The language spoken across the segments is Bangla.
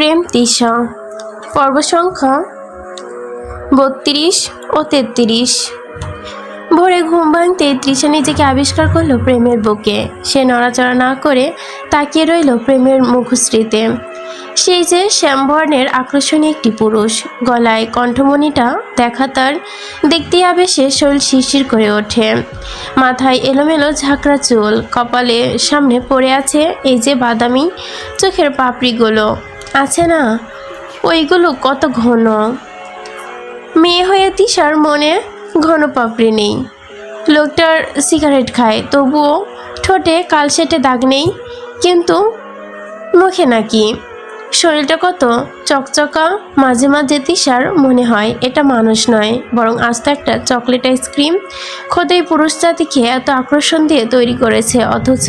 প্রেম তিসা পর্ব সংখ্যা বত্রিশ ও তেত্রিশ। ভোরে ঘুম ভাঙতে তৃষা নিজেকে আবিষ্কার করল প্রেমের বুকে। সে নড়াচড়া না করে তাকিয়ে রইল প্রেমের মুখশ্রীতে। সেই যে শ্যামবর্ণের আকর্ষণীয় একটি পুরুষ। গলায় কণ্ঠমণিটা দেখা তার দেখতে আবেশে শরীর শিরশির করে ওঠে। মাথায় এলোমেলো ঝাঁকড়া চুল। কপালে সামনে পড়ে আছে এই যে বাদামি চোখের পাপড়িগুলো। আছে না? ওইগুলো কত ঘন। মেয়ে হয়ে তিশার মনে ঘন পাপড়ি নেই। লোকটার সিগারেট খায়, তবুও ঠোঁটে কালসেটে দাগ নেই, কিন্তু মুখে নাকি। শরীরটা কত চকচকা, মাঝে মাঝে তিশার মনে হয়। এটা মানুষ নয়, বরং আস্ত একটা চকলেট আইসক্রিম খোদাই পুরুষ জাতিকে এত আকর্ষণ দিয়ে তৈরি করেছে, অথচ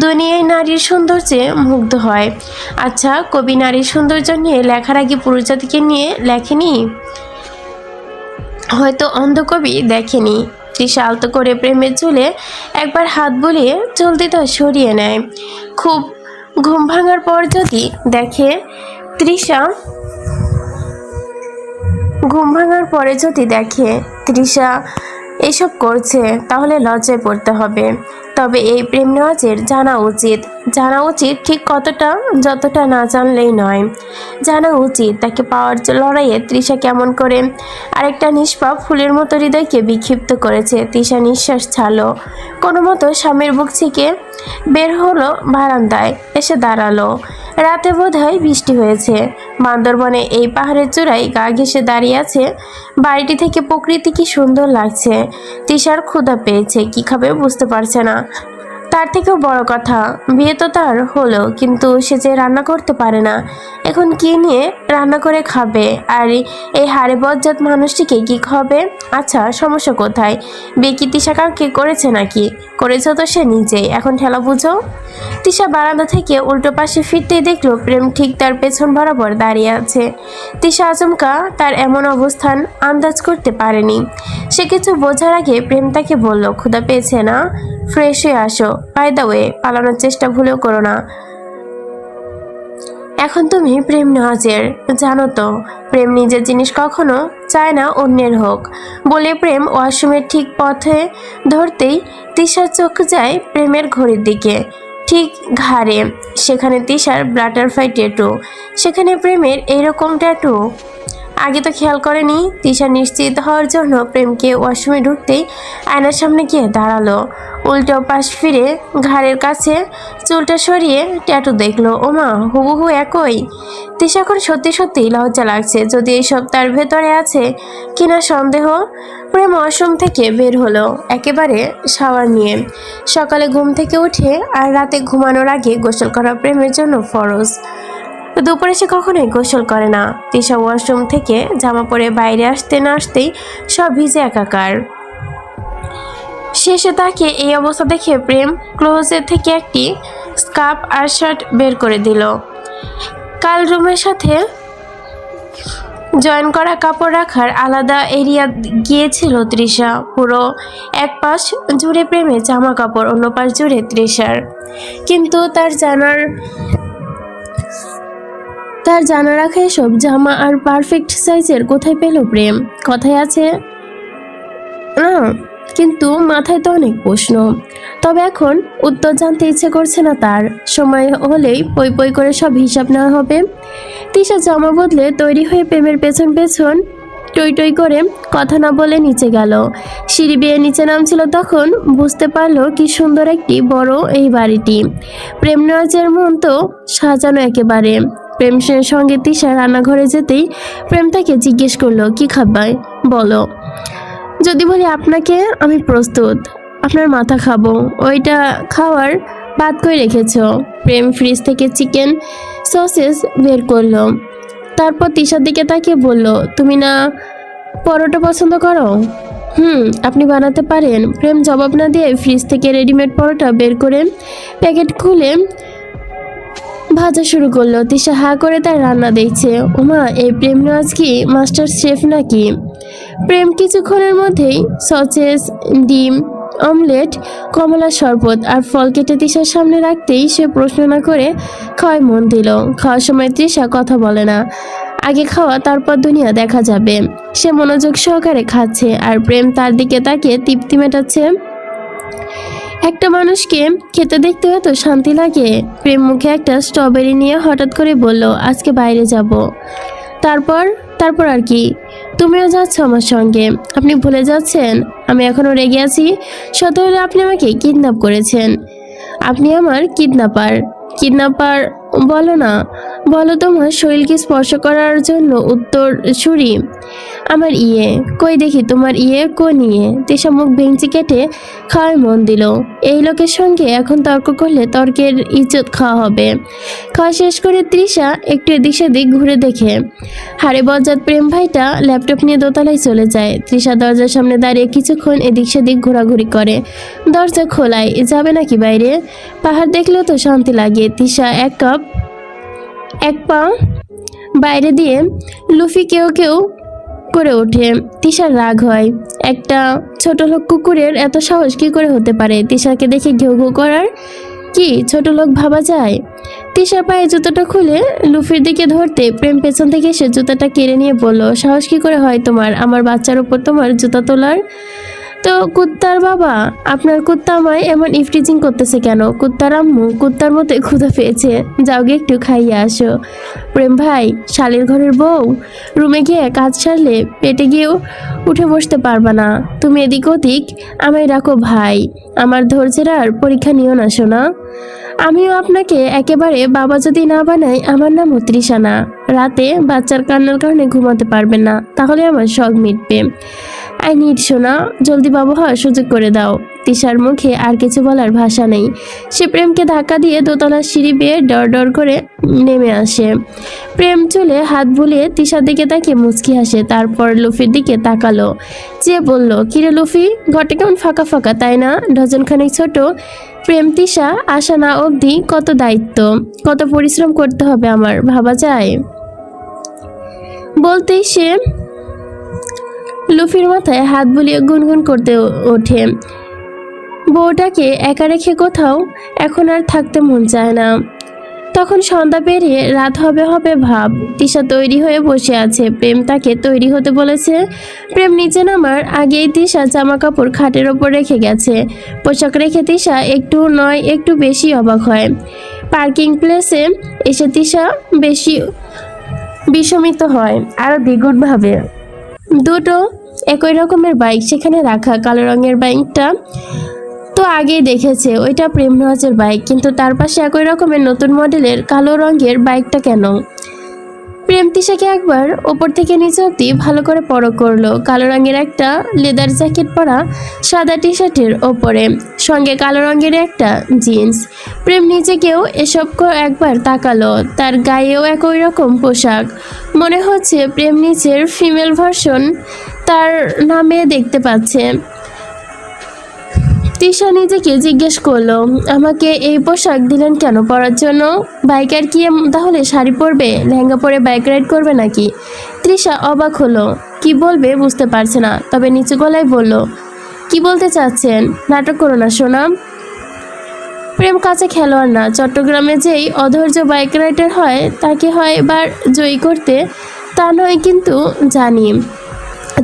দুনিয়ায় নারীর সৌন্দর্যে মুগ্ধ হয়। আচ্ছা কবি নারীর সৌন্দর্য নিয়ে লেখার আগে পুরুষ জাতিকে নিয়ে লেখেনি? হয়তো অন্ধকবি দেখেনি। তৃষা আলতো করে প্রেমের চুলে একবার হাত বুলিয়ে চলতিটা সরিয়ে নেয়। খুব ঘুম ভাঙার পর যদি দেখে তৃষা, ঘুম ভাঙার পরে যদি দেখে তৃষা এসব করছে, তাহলে লজ্জায় পড়তে হবে। তবে এই প্রেম নেওয়াজের জানা উচিত। জানা উচিত ঠিক কতটা, যতটা না জানলেই নয়। জানা উচিত তাকে পাওয়ার লড়াইয়ে তৃষা কেমন করে। আরেকটা নিষ্পাপ ফুলের মতো হৃদয়কে বিক্ষিপ্ত করেছে। তৃষা নিঃশ্বাস ছাড়লো। কোনো মতো স্বামীর বুক থেকে বের হলো বারান্দায়, এসে দাঁড়াল। রাতে বোধ হয় বৃষ্টি হয়েছে। বান্দরবনে এই পাহাড়ের চূড়ায় গা ঘেসে দাঁড়িয়ে আছে। বাড়িটি থেকে প্রকৃতি কি সুন্দর লাগছে। তৃষার ক্ষুধা পেয়েছে, কি খাবে বুঝতে পারছে না। তার থেকেও বড় কথা, বিয়ে তো তার হলো, কিন্তু সে যে রান্না করতে পারে না। এখন কি নিয়ে রান্না করে খাবে? আর এই হারে বজ্জাত মানুষটিকে কি খাবে? আচ্ছা সমস্যা কোথায়? বিয়ে কি তিশা কাউকে করেছে নাকি? করেছে তো সে নিজেই। এখন ঠেলা বুঝো। তিশা বারান্দা থেকে উল্টো পাশে ফিরতেই দেখল প্রেম ঠিক তার পেছন বরাবর দাঁড়িয়ে আছে। তিশা আচমকা তার এমন অবস্থান আন্দাজ করতে পারেনি। সে কিছু বোঝার আগে প্রেম তাকে বলল, ক্ষুধা পেয়েছে না? ফ্রেশ হয়ে আসো। বাই দ্য ওয়ে পালানোর চেষ্টা ভুলেও করো না। এখন তুমি প্রেম নাজের জানো তো, প্রেম নিজের জিনিস কখনো চায় না অন্যের হোক। বলে প্রেম ওয়াশরুমের ঠিক পথে ধরতেই তিশার চোখ যায় প্রেমের ঘড়ির দিকে। ঠিক ঘাড়ে, সেখানে তিশার বাটারফ্লাই ট্যাটু সেখানে প্রেমের এইরকম ট্যাটু আগে তো খেয়াল করেনি। তিশা নিশ্চিত হওয়ার জন্য প্রেমকে ওয়াশরুমে ঢুকতেই আয়নার সামনে গিয়ে দাঁড়াল। উল্টো পাশ ফিরে ঘাড়ের কাছে চুলটা সরিয়ে ট্যাটু দেখল ও ওমা, হুবহু একই? তিশা এখন সত্যি সত্যি লজ্জা লাগছে, যদি এইসব তার ভেতরে আছে কিনা সন্দেহ। প্রেম ওয়াশরুম থেকে বের হলো, একেবারে শাওয়ার নিয়ে। সকালে ঘুম থেকে উঠে আর রাতে ঘুমানোর আগে গোসল করা প্রেমের জন্য ফরজ। দুপুরে সে কখনোই গোসল করে না। তিশা ওয়াশরুম থেকে জামা পরে বাইরে আসতে না আসতেই সব ভিজে একাকার। শেষে তাকে এই অবস্থা দেখে প্রেম ক্লোজের থেকে একটি স্কার্ফ আর শার্ট বের করে দিল। কাল রুমের সাথে জয়েন করা কাপড় রাখার আলাদা এরিয়া গিয়েছিল তৃষা। পুরো এক পাশ জুড়ে প্রেমে জামা কাপড়, অন্য পাশ জুড়ে তৃষার। কিন্তু তার জানার তার জানা রাখা এসব জামা আর পারফেক্ট সাইজের কোথায় পেল প্রেম? কথায় আছে, না, কিন্তু মাথায় তো অনেক প্রশ্ন। তবে এখন উত্তর জানতে ইচ্ছে করছে না তার। সময় হলেই পই পই করে সব হিসাব নেওয়া হবে। তিশা জামা বদলে তৈরি হয়ে প্রেমের পেছন পেছন টই টই করে কথা না বলে নিচে গেল। সিঁড়ি বেয়ে নিচে নামছিল তখন বুঝতে পারল কি সুন্দর একটি বড় এই বাড়িটি। প্রেম নওয়াজের মন তো সাজানো একেবারে। প্রেম সঙ্গে তিশা রান্নাঘরে যেতেই প্রেম তাকে জিজ্ঞেস করল, কি খাবাই বলো। যদি বলি আপনাকে, আমি প্রস্তুত। আপনার মাথা খাব। ওইটা খাওয়ার বাদ করে রেখেছ? প্রেম ফ্রিজ থেকে চিকেন সসেস বের করল। তারপর তিশার দিকে তাকে বলল, তুমি না পরোটা পছন্দ করো? হুম, আপনি বানাতে পারেন। প্রেম জবাব না দিয়ে ফ্রিজ থেকে রেডিমেড পরোটা বের করে প্যাকেট খুলে ভাজা শুরু করল। তিশা হা করে তার রান্না দেখছে। ওমা এই প্রেম নওয়াজ কি মাস্টার শেফ নাকি? প্রেম কিছুক্ষণের মধ্যেই সসেস, ডিম, অমলেট, কমলা শরবত আর ফল কেটে তৃষার সামনে রাখতেই সে প্রশ্ন না করে খাওয়ায় মন দিল। খাওয়ার সময় তৃষা কথা বলে না। আগে খাওয়া, তারপর দুনিয়া দেখা যাবে। সে মনোযোগ সহকারে খাচ্ছে আর প্রেম তার দিকে তাকিয়ে তৃপ্তি মেটাচ্ছে। একটা মানুষকে খেতে দেখতে এত শান্তি লাগে। প্রেম মুখে একটা স্ট্রবেরি নিয়ে হঠাৎ করে বলল, আজকে বাইরে যাব। তারপর তারপর আর কি। তুমিও যাচ্ছ আমার সঙ্গে। আপনি ভুলে যাচ্ছেন? আমি এখনও রেগে আছি। সত হলে আপনি আমাকে কিডন্যাপ করেছেন। আপনি আমার কিডন্যাপার। কিডন্যাপার বলো না। বলো তোমার শরীরকে স্পর্শ করার জন্য উত্তর ছুরি আমার ইয়ে কই দেখি তোমার ইয়ে কোন ইয়ে? তেসা মুখ ভেঙচি কেটে খাওয়ার মন দিল। এই লোকের সঙ্গে এখন তর্ক করলে তর্কের ইজ্জত খাওয়া হবে। খাওয়া শেষ করে তৃষা একটু এদিক সেদিক ঘুরে দেখে। হারে বজাত প্রেম ভাইটা ল্যাপটপ নিয়ে দোতলায় চলে যায়। তৃষা দরজার সামনে দাঁড়িয়ে কিছুক্ষণ এদিক সেদিক ঘোরাঘুরি করে। দরজা খোলায়, যাবে নাকি বাইরে? পাহাড় দেখলেও তো শান্তি লাগে। তৃষা এক কাপ এক পা বাইরে দিয়ে লুফি কেউ কেউ করে ওঠে। তিশার রাগ হয়। একটা ছোট লোক কুকুরের এত সাহস কি করে হতে পারে? তিশাকে দেখে ঘেউ ঘেউ করার কি ছোট লোক ভাবা যায়? তিশার পায়ে জুতোটা খুলে লুফির দিকে ধরতে প্রেম পেছন থেকে সে জুতোটা কেড়ে নিয়ে বলল, সাহস কি করে হয় তোমার? আমার বাচ্চার উপর তোমার জুতা তোলার তো কুত্তার বাবা, আপনার কুত্তা আমায় এমন ইফটিজিং করতেছে কেন? কুত্তার আম্মু, কুত্তার মতো ক্ষুধা পেয়েছে। যাও গিয়ে একটু খাইয়ে আসো। প্রেম ভাই, শালের ঘরের বউ, রুমে গিয়ে কাজ সারলে পেটে গিয়েও উঠে বসতে পারবা না। তুমি এদিক ওদিক আমায় রাখো ভাই। আমার ধৈর্যের আর পরীক্ষা নিও না শোনা আমিও আপনাকে একেবারে বাবা যদি না বানাই, আমার নাম তৃষানা রাতে বাচ্চার কান্নার কারণে ঘুমাতে পারবেন না, তাহলে আমার শখ মিটবে। আই নিড শোনা জলদি বাবু হওয়ার সুযোগ করে দাও। তিশার মুখে আর কিছু বলার ভাষা নেই। সে প্রেমকে ধাক্কা দিয়ে দোতলার সিঁড়ি বেয়ে ডর ডর করে নেমে আসে। প্রেম চলে হাত বুলিয়ে তিশার দিকে তাকিয়ে মুচকি হাসে, তারপর লুফির দিকে তাকালো। যে বলল, কিরে লুফি, ঘরটা কেমন ফাঁকা ফাঁকা, তাই না? ডজনখানেক ছোট। প্রেম, তিশা, আসা না অবধি কত দায়িত্ব, কত পরিশ্রম করতে হবে আমার, ভাবা যায়? বলতেই সে লুফির মাথায় হাত বুলিয়ে গুনগুন করতে ওঠে। বউটাকে একা রেখে কোথাও এখন আর থাকতে মন চায় না। তখন সন্ধ্যা পেরিয়ে রাত হবে হবে ভাব। তিশা তৈরি হয়ে বসে আছে। প্রেম তাকে তৈরি হতে বলেছে। প্রেম নিচে নামার আগেই তিশা জামা কাপড় খাটের ওপর রেখে গেছে। পোশাক রেখে তিশা একটু নয়, একটু বেশি অবাক হয়। পার্কিং প্লেসে এসে তিশা বেশি বিষমিত হয় আরও দ্বিগুণভাবে দুটো একই রকমের বাইক সেখানে রাখা, কালো রঙের বাইকটা তো আগেই দেখেছে, ওইটা প্রেম নওয়াজের বাইক কিন্তু তার পাশে একই রকমের নতুন মডেলের কালো রঙের বাইকটা কেন? প্রেম তিশাকে একবার ওপর থেকে নিচে অব্দি ভালো করে পরখ করল। কালো রঙের একটা লেদার জ্যাকেট পরা সাদা টি শার্টের ওপরে, সঙ্গে কালো রঙের একটা জিন্স প্রেম নিজেকেও এসব একবার তাকালো, তার গায়েও একই রকম পোশাক। মনে হচ্ছে প্রেম নিচের ফিমেল ভার্সন তার নামে দেখতে পাচ্ছে। তৃষা নিজেকে জিজ্ঞেস করল, আমাকে এই পোশাক দিলেন কেন পরার জন্য? বাইকার কি তাহলে শাড়ি পরবে? লেহেঙ্গা পরে বাইক রাইড করবে নাকি? তৃষা অবাক হলো, কি বলবে বুঝতে পারছে না। তবে নিচু গলায় বলল, কি বলতে চাচ্ছেন? নাটক করো না সোনাম প্রেম কাছে খেলোয়াড় না, চট্টগ্রামে যেই অধৈর্য বাইক রাইডার হয়, তাকে হয় এবার জয়ী করতে, তা নয় কিন্তু জানি।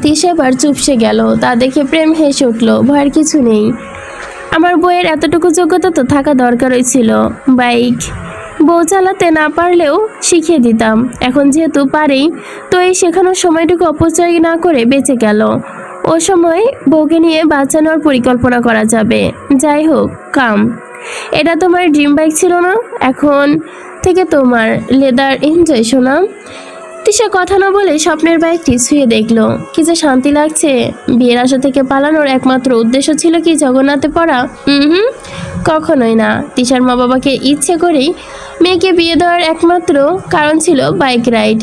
তিশা এবার চুপসে গেল। তা দেখে প্রেম হেসে উঠল, ভয়ের কিছু নেই। আমার বইয়ের এতটুকু যোগ্যতা তো থাকা দরকারই ছিল। বাইক। বউ চালাতে না পারলেও শিখিয়ে দিতাম। এখন যেহেতু পারেই তো এই শেখানোর সময়টুকু অপচয় না করে বেঁচে গেল। ও সময় বউকে নিয়ে বাঁচানোর পরিকল্পনা করা যাবে। যাই হোক, কাম। এটা তোমার ড্রিম বাইক ছিল না? এখন থেকে তোমার লেদার এনজয় শোনা তিশা কথা না বলে স্বপ্নের বাইকটি ছুঁয়ে দেখল। কি যে শান্তি লাগছে। বিয়ের আশা থেকে পালানোর একমাত্র উদ্দেশ্য ছিল কি জগন্নাথে পড়া? হুম কখনোই না। তিশার মা বাবাকে ইচ্ছে করেই মেয়েকে বিয়ে দেওয়ার একমাত্র কারণ ছিল বাইক রাইড।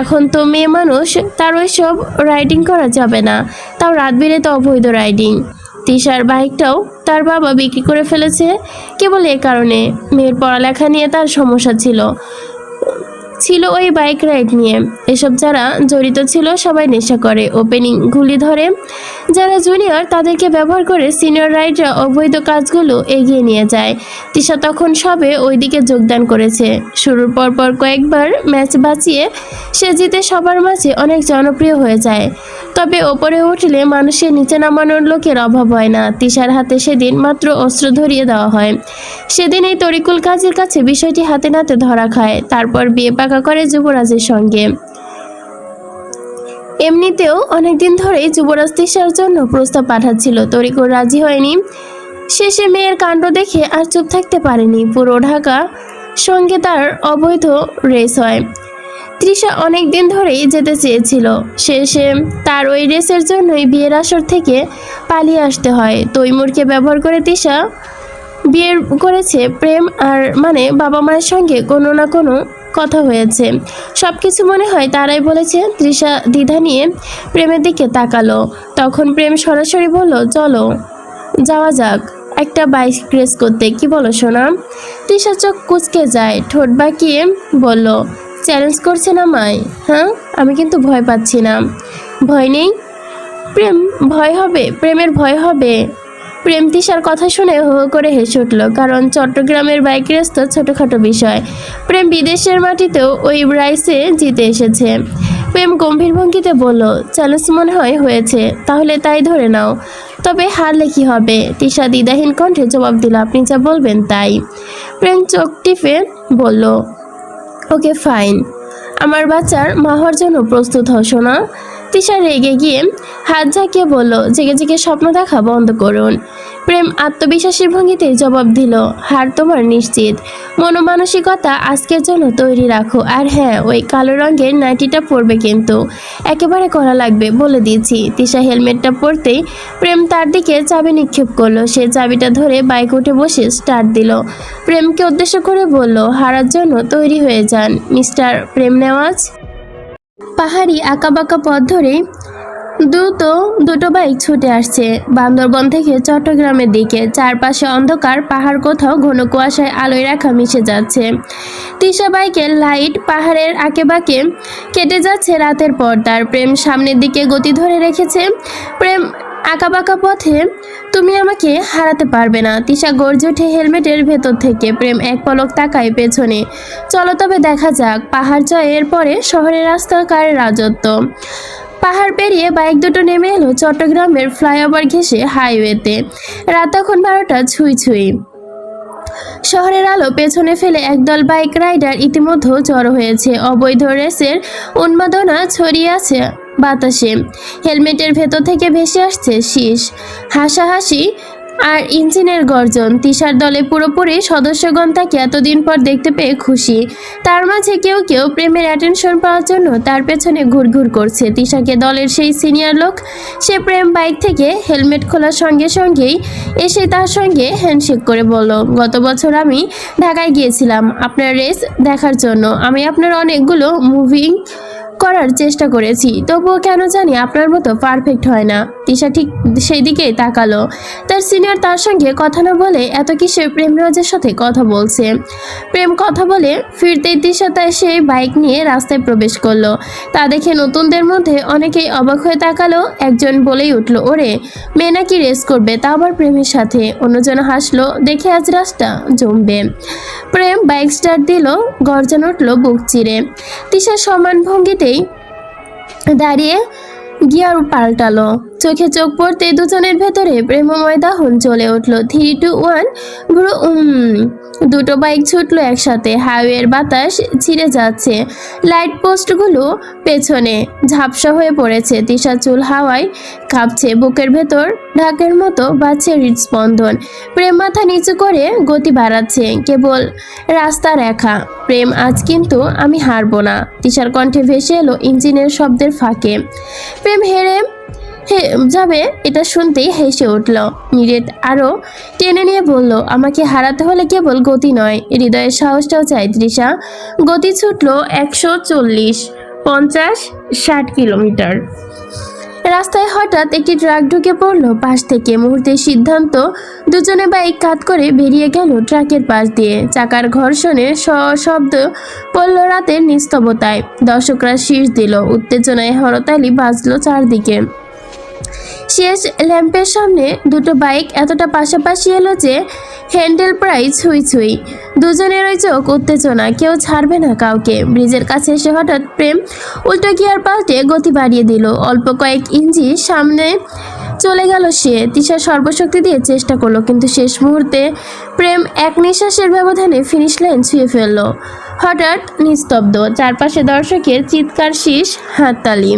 এখন তো মেয়ে মানুষ, তার ওই সব রাইডিং করা যাবে না। তাও রাত বিরেতে অবৈধ রাইডিং। তিশার বাইকটাও তার বাবা বিক্রি করে ফেলেছে, কেবল এ কারণে। মেয়ের পড়ালেখা নিয়ে তার সমস্যা ছিল। ছিল ওই বাইক রাইড নিয়ে। এসব যারা জড়িত ছিল সবাই নেশা করে। ওপেনিং গুলি ধরে। যারা জুনিয়র তাদেরকে ব্যবহার করে সিনিয়র রাইডরা অবৈধ কাজগুলো এগিয়ে নিয়ে যায়। তিশা তখন সবে ওইদিকে যোগদান করেছে। শুরুর পরপর কয়েকবার ম্যাচ বাঁচিয়ে সে জিতে সবার মাঝে অনেক জনপ্রিয় হয়ে যায়। তবে ওপরে উঠলে মানুষের নিচে নামানোর লোকের অভাব হয় না। তিশার হাতে সেদিন মাত্র অস্ত্র ধরিয়ে দেওয়া হয়। সেদিন এই তরিকুল কাজের কাছে বিষয়টি হাতে নাতে ধরা খায়। তারপর বিয়ে পাকা করে যুবরাজের সঙ্গে। এমনিতেও অনেকদিন ধরেই যুবরাজ তিশার জন্য প্রস্তাব পাঠাচ্ছিল তরিকুল রাজি হয়নি। শেষে মেয়ের কাণ্ড দেখে আর চুপ থাকতে পারেনি। পুরো ঢাকা সঙ্গে তার অবৈধ রেস হয়। তৃষা অনেক দিন ধরেই যেতে চেয়েছিল। শেষে তার ওই রেসের জন্যই বিয়ের আসর থেকে পালিয়ে আসতে হয়। তৈমুরকে ব্যবহার করে তৃষা বিয়ের করেছে প্রেম আর মানে বাবা মায়ের সঙ্গে কোনো না কোনো কথা হয়েছে। সব কিছু মনে হয় তারাই বলেছে, তৃষা দ্বিধা নিয়ে প্রেমের দিকে তাকালো। তখন প্রেম সরাসরি বলল, চলো, যাওয়া যাক। একটা বাইক রেস করতে। কি বলো সোনা? তৃষা চোখ কুচকে যায়, ঠোঁট বাঁকিয়ে বলল, চ্যালেঞ্জ করছে না মাই হ্যাঁ? আমি কিন্তু ভয় পাচ্ছি না। ভয় নেই? প্রেম ভয় হবে? প্রেমের ভয় হবে? প্রেম তিশার কথা শুনে হো করে হেসে উঠল, কারণ চট্টগ্রামের বাইক রেস তো ছোটোখাটো বিষয়। প্রেম বিদেশের মাটিতেও ওই রাইসে জিতে এসেছে। প্রেম গম্ভীর ভঙ্গিতে বলল চ্যালেঞ্জ মনে হয়, হয়েছে, তাহলে তাই ধরে নাও। তবে হারলে কি হবে? তিশা দ্বিধাহীন কণ্ঠে জবাব দিল, আপনি যা বলবেন তাই। প্রেম চোখ টিপে বলল, ওকে, ফাইন। আমার বাচ্চার মা হওয়ার জন্য প্রস্তুত হও, সোনা। তিশা রেগে গিয়ে হাত ঝাঁকিয়ে বলল, জেগে জেগে স্বপ্ন দেখা বন্ধ করুন। প্রেম আত্মবিশ্বাসের ভঙ্গিতে জবাব দিল, হার তোমার নিশ্চিত। মনোমানসিকতা আজকের জন্য তৈরি রাখো। আর হ্যাঁ ওই কালো রঙের নাইটিটা পরবে কিন্তু। একেবারে করা লাগবে বলে দিয়েছি। তিশা হেলমেটটা পরতেই প্রেম তার দিকে চাবি নিক্ষেপ করল। সে চাবিটা ধরে বাইক উঠে বসে স্টার্ট দিল। প্রেমকে উদ্দেশ্য করে বলল, হারার জন্য তৈরি হয়ে যান। মিস্টার প্রেম নেওয়াজ? পাহাড়ি আঁকাবাঁকা পথ ধরে দ্রুত দুটো বাইক ছুটে আসছে। বান্দরবন থেকে চট্টগ্রামের দিকে চারপাশে অন্ধকার, পাহাড় কোথাও ঘন কুয়াশায় আলোয় রাখা মিশে যাচ্ছে। তিশা বাইকের লাইট পাহাড়ের আঁকেবাঁকে কেটে যাচ্ছে রাতের পর্দার। প্রেম সামনের দিকে গতি ধরে রেখেছে। প্রেম আঁকাবাঁকা পথে তুমি আমাকে হারাতে পারবে না। তিশা গর্জে ওঠে হেলমেটের ভেতর থেকে। প্রেম এক পলক তাকায় পেছনে। চলো তবে দেখা যাক। পাহাড় জয়ের পরে শহরের রাস্তাকার রাজত্ব। পাহাড় পেরিয়ে বাইক দুটো নেমে এলো চট্টগ্রামের ফ্লাইওভার ঘেঁষে হাইওয়েতে। রাত তখন বারোটা ছুঁই ছুঁই। শহরের আলো পেছনে ফেলে একদল বাইক রাইডার ইতিমধ্যে জড়ো হয়েছে। অবৈধ রেসের উন্মাদনা ছড়িয়ে আছে বাতাসে। হেলমেটের ভেতর থেকে ভেসে আসছে শীষ। হাসাহাসি আর ইঞ্জিনের গর্জন। তিশার দলে পুরোপুরি সদস্যগণ তাকে এতদিন পর দেখতে পেয়ে খুশি। তার মাঝে কেউ কেউ প্রেমের অ্যাটেনশন পাওয়ার জন্য তার পেছনে ঘুরঘুর করছে। তিশাকে দলের সেই সিনিয়র লোক, সে প্রেম বাইক থেকে হেলমেট খোলার সঙ্গে সঙ্গেই এসে তার সঙ্গে হ্যান্ডশেক করে বলল, গত বছর আমি ঢাকায় গিয়েছিলাম। আপনার রেস দেখার জন্য। আমি আপনার অনেকগুলো মুভিং করার চেষ্টা করেছি। তবুও কেন জানি আপনার মতো পারফেক্ট হয় না। তিশা ঠিক সেই দিকেই তাকালো। তার সিনিয়র তার সঙ্গে কথা না বলে এত কিসের প্রেম রাজের সাথে কথা বলছে। প্রেম কথা বলে ফিরতেই তিশা তাই সেই বাইক নিয়ে রাস্তায় প্রবেশ করল। তা দেখে নতুনদের মধ্যে অনেকেই অবাক হয়ে তাকালো। একজন বলেই উঠল, ওরে, মেয়ে নাকি রেস করবে, তা আবার প্রেমের সাথে? অন্যজন হাসলো, দেখে আজ রাস্তা জমবে। প্রেম বাইক স্টার্ট দিল, গর্জন উঠল বুক চিরে। তিশা সমান ভঙ্গিতেই দাঁড়িয়ে গিয়ার পাল্টালো। চোখে চোখ পড়তে দুজনের ভেতরে প্রেমময় দাহন চলে উঠল। থ্রি টু ওয়ান ভ্রু দুটো বাইক ছুটলো একসাথে। হাইওয়ের বাতাস ছিঁড়ে যাচ্ছে। লাইট পোস্টগুলো পেছনে ঝাপসা হয়ে পড়েছে। তিশা চুল হাওয়ায় কাঁপছে। বুকের ভেতর ঢাকের মতো বাজছে হৃদস্পন্দন। প্রেম মাথা নিচু করে গতি বাড়াচ্ছে। কেবল রাস্তা রেখা। প্রেম, আজ কিন্তু আমি হারবো না। তিশার কণ্ঠে ভেসে এলো ইঞ্জিনের শব্দের ফাঁকে। প্রেম হেরে যাবে, এটা শুনতেই হেসে উঠল। নিরেট আরও টেনে নিয়ে বলল, আমাকে হারাতে হলে কেবল গতি নয়। হৃদয়ের সাহসটাও চাই, তৃষা। গতি ছুটল একশো চল্লিশ, পঞ্চাশ, ষাট কিলোমিটার। রাস্তায় হঠাৎ একটি ট্রাক ঢুকে পড়ল। পাশ থেকে মুহূর্তের সিদ্ধান্ত, দুজনে বাইক কাত করে বেরিয়ে গেল ট্রাকের পাশ দিয়ে। চাকার ঘর্ষণে শব্দ পড়ল রাতের নিস্তবতায় দর্শকরা শীষ দিল, উত্তেজনায় হরতালি বাজলো চারদিকে। শেষ ল্যাম্পের সামনে দুটো বাইক এতটা পাশাপাশি এলো যে হ্যান্ডেল প্রায় ছুঁই ছুঁই। দুজনের ওই চোখ উত্তেজনা, কেউ ছাড়বে না কাউকে। ব্রিজের কাছে এসে হঠাৎ প্রেম উল্টো গিয়ার পাল্টে গতি বাড়িয়ে দিল। অল্প কয়েক ইঞ্চি সামনে চলে গেল সে। তিশা সর্বশক্তি দিয়ে চেষ্টা করল, কিন্তু শেষ মুহূর্তে প্রেম এক নিঃশ্বাসের ব্যবধানে ফিনিশ লাইন ছুঁয়ে ফেলল। হঠাৎ নিস্তব্ধ, চারপাশে দর্শকের চিৎকার, শীষ, হাততালি।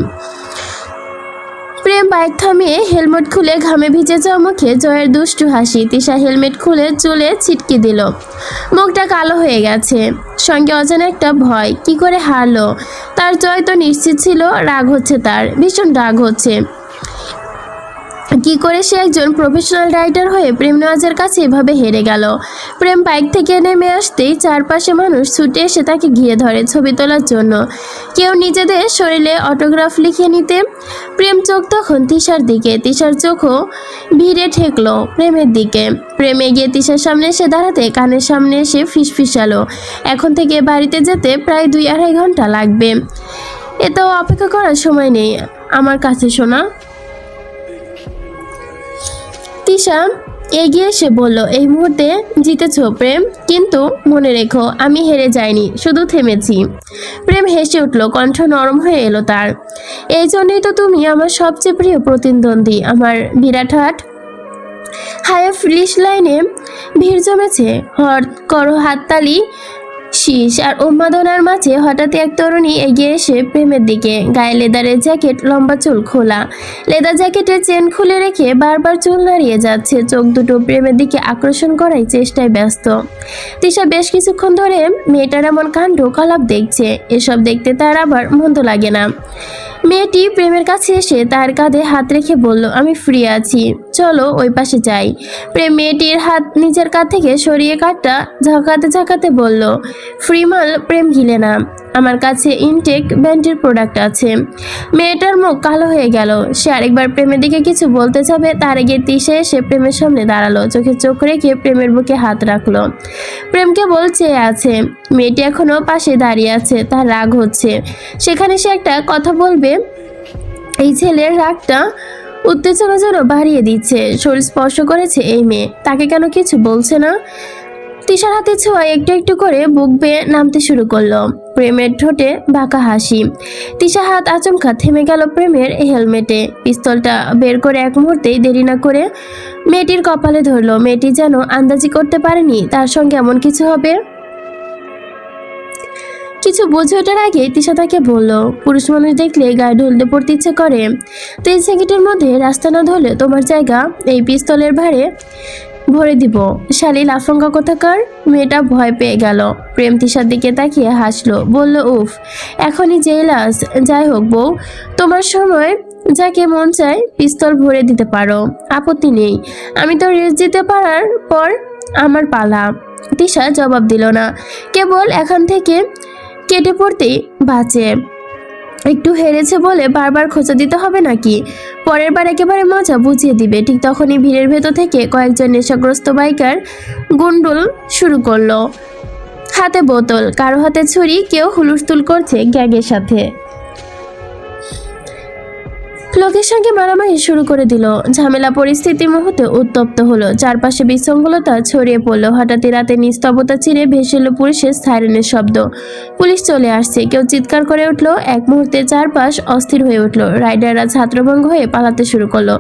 প্রেম বাইক থামিয়ে হেলমেট খুলে ঘামে ভিজে যাওয়া মুখে জয়ের দুষ্টু হাসি, তিশা হেলমেট খুলে চুলে ছিটকে দিল। মুখটা কালো হয়ে গেছে। সঙ্গে অজানা একটা ভয়, কি করে হারলো? তার জয় তো নিশ্চিত ছিল, রাগ হচ্ছে তার, ভীষণ রাগ হচ্ছে। কি করে সে একজন প্রফেশনাল রাইডার হয়ে প্রেম নওয়াজের কাছে এভাবে হেরে গেল? প্রেম বাইক থেকে নেমে আসতেই চারপাশে মানুষ ছুটে এসে তাকে ঘিরে ধরে ছবি তোলার জন্য। কেউ নিজেদের শরীরে অটোগ্রাফ লিখে নিতে। প্রেম চোখ তখন তিশার দিকে। তিশার চোখও ভিড়ে ঠেকলো প্রেমের দিকে। প্রেম এগিয়ে তিশার সামনে এসে দাঁড়াতে কানের সামনে এসে ফিসফিসালো। এখন থেকে বাড়িতে যেতে প্রায় দুই আড়াই ঘণ্টা লাগবে। এতেও অপেক্ষা করার সময় নেই। আমার কাছে শোনা। তিশা, এগিয়ে এসে বলল, এই মুহূর্তে জিতেছ, প্রেম। কিন্তু মনে রেখো, আমি হেরে যাইনি, শুধু থেমেছি। প্রেম হেসে উঠল, কণ্ঠ নরম হয়ে এলো তার। এই জন্যই তো তুমি আমার সবচেয়ে প্রিয় প্রতিদ্বন্দ্বী। আমার বিরাট হাট, হায়া, ফিলিশ লাইনে ভিড় জমেছে। হট, করো হাততালি শীষ আর উন্মাদনার মাঝে হঠাৎই এক তরুণী এগিয়ে এসে প্রেমের দিকে। গায়ে লেদারের জ্যাকেট, লম্বা চুল খোলা। লেদার জ্যাকেটের চেন খুলে রেখে বারবার চুল নাড়িয়ে যাচ্ছে। চোখ দুটো প্রেমের দিকে আকর্ষণ করাই চেষ্টায় ব্যস্ত। তিশা বেশ কিছুক্ষণ ধরে মেয়েটার এমন কাণ্ড কলাপ দেখছে। এসব দেখতে তার আবার মন্দ লাগে না। মেয়েটি প্রেমের কাছে এসে তার কাঁধে হাত রেখে বলল, আমি ফ্রি আছি। চলো ওই পাশে যাই। প্রেম মেয়েটির হাত নিজের কাঁধ থেকে সরিয়ে কাঠটা ঝাঁকাতে ঝাঁকাতে বলল ফ্রিমাল প্রেম গিলে না। আমার কাছে ইনটেক ব্যান্ডের প্রোডাক্ট আছে। মেয়েটার মুখ কালো হয়ে গেল। সে আরেকবার প্রেমের দিকে কিছু বলতে যাবে, তার আগে তিসে এসে প্রেমের সামনে দাঁড়াল, চোখে চোখ রেখে প্রেমের বুকে হাত রাখল। প্রেমকে বলছে আছে। মেয়েটি এখনও পাশে দাঁড়িয়ে আছে, তার রাগ হচ্ছে। সেখানে সে একটা কথা বলবে, এই ছেলের রাগটা উত্তেজনা যেন বাড়িয়ে দিচ্ছে। শরীর স্পর্শ করেছে এই মেয়ে। তাকে কেন কিছু বলছে না? তিশার হাতে ছোঁয়া একটু একটু করে বুক বেয়ে নামতে শুরু করল। প্রেমের ঠোঁটে বাঁকা হাসি। তিশা হাত আচমকা থেমে গেল প্রেমের হেলমেটে। পিস্তলটা বের করে এক মুহূর্তেই দেরি না করে মেয়েটির কপালে ধরলো। মেয়েটি যেন আন্দাজি করতে পারেনি তার সঙ্গে এমন কিছু হবে? কিছু বুঝে ওঠার আগে তিশা তাকে বলল, পুরুষ মানুষ দেখলে গায়ে ঢলতে পড়তে ইচ্ছে করে। তেইশ সেকেন্ডের মধ্যে রাস্তা না ধরলে তোমার জায়গা এই পিস্তলের ভারে ভরে দিব। শালি লাফঙ্গা কোথাকার? মেয়েটা ভয় পেয়ে গেল। প্রেম তিশার দিকে তাকিয়ে হাসলো। বলল, উফ, এখনই জেলাস যাই হোক বউ, তোমার সময়। যাকে মন চায়, পিস্তল ভরে দিতে পারো। আপত্তি নেই। আমি তো রেস দিতে পারার পর আমার পালা। তিশা জবাব দিল না। কেবল এখান থেকে কেটে পড়তেই বাঁচে। একটু হেরেছে বলে বারবার খোঁচা দিতে হবে নাকি? পরের বার একেবারে মজা বুঝিয়ে দিবে। ঠিক তখনই ভিড়ের ভেতর থেকে কয়েকজন নেশাগ্রস্ত বাইকার গুন্ডুল শুরু করল। হাতে বোতল, কারও হাতে ছুরি, কেউ হুলুস্থুল করছে গ্যাগের সাথে। লোকের সঙ্গে মারামারি শুরু করে দিল। ঝামেলা পরিস্থিতি মুহূর্তে উত্তপ্ত হলো। চারপাশে বিশৃঙ্খলতা ছড়িয়ে পড়ল। হঠাৎই রাতে নিস্তব্ধতা চিরে ভেসে এলো পুলিশের সাইরেনের শব্দ। পুলিশ চলে আসছে। কেউ চিৎকার করে উঠল। এক মুহূর্তে চারপাশ অস্থির হয়ে উঠল। রাইডাররা ছাত্রভঙ্গ হয়ে পালাতে শুরু করল।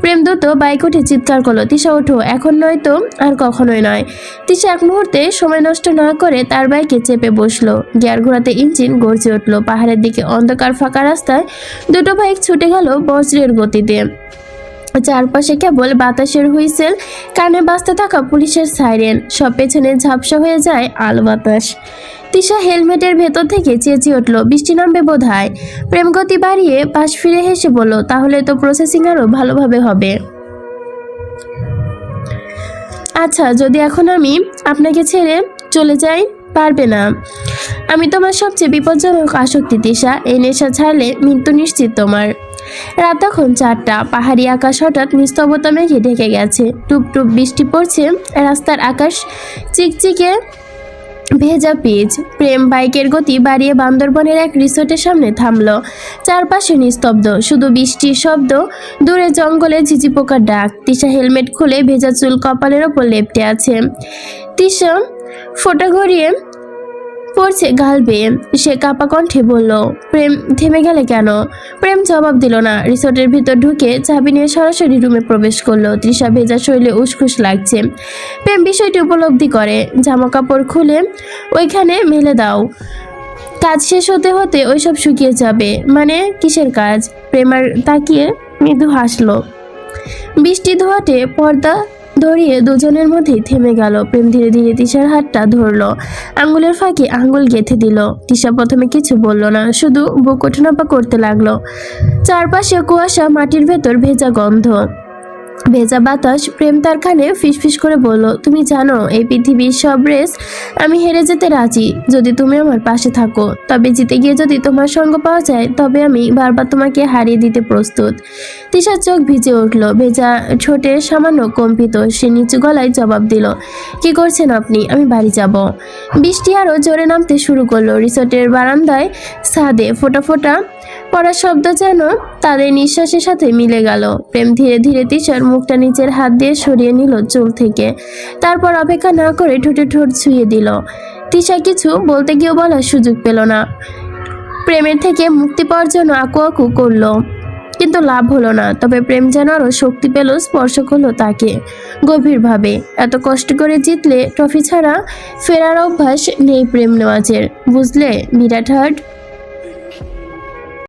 প্রেম দ্রুত বাইক উঠে চিৎকার করল, তিশা, ওঠো। এখন নয় তো? আর কখনোই নয়। তিশা এক মুহূর্তে সময় নষ্ট না করে তার বাইকে চেপে বসল। গিয়ার ঘোরাতে ইঞ্জিন গর্জে উঠল। পাহাড়ের দিকে অন্ধকার ফাঁকা রাস্তায় দুটো বাইক ছুটে গেল বজ্রের গতিতে। চারপাশে কেবল বাতাসের হুইসেল, কানে বাজতে থাকা পুলিশের সাইরেন। সব পেছনে ঝাপসা হয়ে যায় আলো বাতাস। তিশা হেলমেটের ভেতর থেকে চেঁচিয়ে উঠল, বৃষ্টি নামবে বোধ হয় প্রেমগতি বাড়িয়ে পাশ ফিরে হেসে বলল, তাহলে তো প্রসেসিং আরও ভালোভাবে হবে। আচ্ছা যদি এখন আমি আপনাকে ছেড়ে চলে যাই, পারবে না। আমি তোমার সবচেয়ে বিপজ্জনক আসক্তি, তিশা। এই নেশা ছাড়লে মৃত্যু নিশ্চিত তোমার। রাত তখন চারটা। পাহাড়ি আকাশ হঠাৎ নিস্তবতা মেঘে ঢেকে গেছে। টুপ টুপ বৃষ্টি পড়ছে, রাস্তার আকাশ চিকচিকে ভেজা পিচ। প্রেম বাইকের গতি বাড়িয়ে বান্দরবনের এক রিসোর্টের সামনে থামলো। চারপাশে নিস্তব্ধ, শুধু বৃষ্টির শব্দ। দূরে জঙ্গলে ঝিঝি পোকার ডাক। তিশা হেলমেট খুলে ভেজা চুল কপালের ওপর লেপটে আছে। তিশা ফোটা ঘড়িয়ে পড়ছে গাল বেয়ে। সে কাপা কণ্ঠে বলল, প্রেম, থেমে গেলে কেন? প্রেম জবাব দিল না। রিসোর্টের ভিতর ঢুকে চাবি নিয়ে সরাসরি রুমে প্রবেশ করল। তৃষা ভেজা শরীরে উসখুস লাগছে। প্রেম বিষয়টি উপলব্ধি করে। জামা কাপড় খুলে ওইখানে মেলে দাও। কাজ শেষ হতে হতে ওইসব শুকিয়ে যাবে। মানে কিসের কাজ? প্রেমার তাকিয়ে মৃদু হাসলো। বৃষ্টি ধোয়াটে পর্দা ধরিয়ে দুজনের মধ্যে থেমে গেল। প্রেম ধীরে ধীরে তিশার হাতটা ধরলো। আঙ্গুলের ফাঁকে আঙ্গুল গেঁথে দিল। তিশা প্রথমে কিছু বলল না, শুধু বুক ওঠানাপা করতে লাগল। চারপাশে কুয়াশা, মাটির ভেতর ভেজা গন্ধ। ভেজা বাতাস প্রেম তার কানে ফিসফিস করে বলল, তুমি জানো, এই পৃথিবীর সব রেস আমি হেরে যেতে রাজি। যদি তুমি আমার পাশে থাকো, তবে জিতে গিয়ে যদি তোমার সঙ্গ পাওয়া যায়, তবে আমি বারবার তোমাকে হারিয়ে দিতে প্রস্তুত। তিশার চোখ ভিজে উঠল। ভেজা ঠোঁটে সামান্য কম্পিত, সে নিচু গলায় জবাব দিল, কি করছেন আপনি? আমি বাড়ি যাব। বৃষ্টি আরও জোরে নামতে শুরু করল। রিসোর্টের বারান্দায় ছাদে ফোটা ফোটা পড়ার শব্দ যেন তাদের নিঃশ্বাসের সাথে মিলে গেল। প্রেম ধীরে ধীরে তিশার মুখটা নিচের হাত দিয়ে সরিয়ে নিল চুল থেকে। তারপর অপেক্ষা না করে ঠোঁটে ঠোঁট ছুঁয়ে দিল। তিশা কিছু বলতে গিয়েও বলার সুযোগ পেল না। প্রেমের থেকে মুক্তি পাওয়ার জন্য আকু আকু করল। কিন্তু লাভ হলো না, তবে প্রেম যেন আরও শক্তি পেল, স্পর্শ করল তাকে। গভীরভাবে, এত কষ্ট করে জিতলে ট্রফি ছাড়া ফেরার অভ্যাস নেই প্রেম নেওয়াজের। বুঝলে বিরাট হার্ট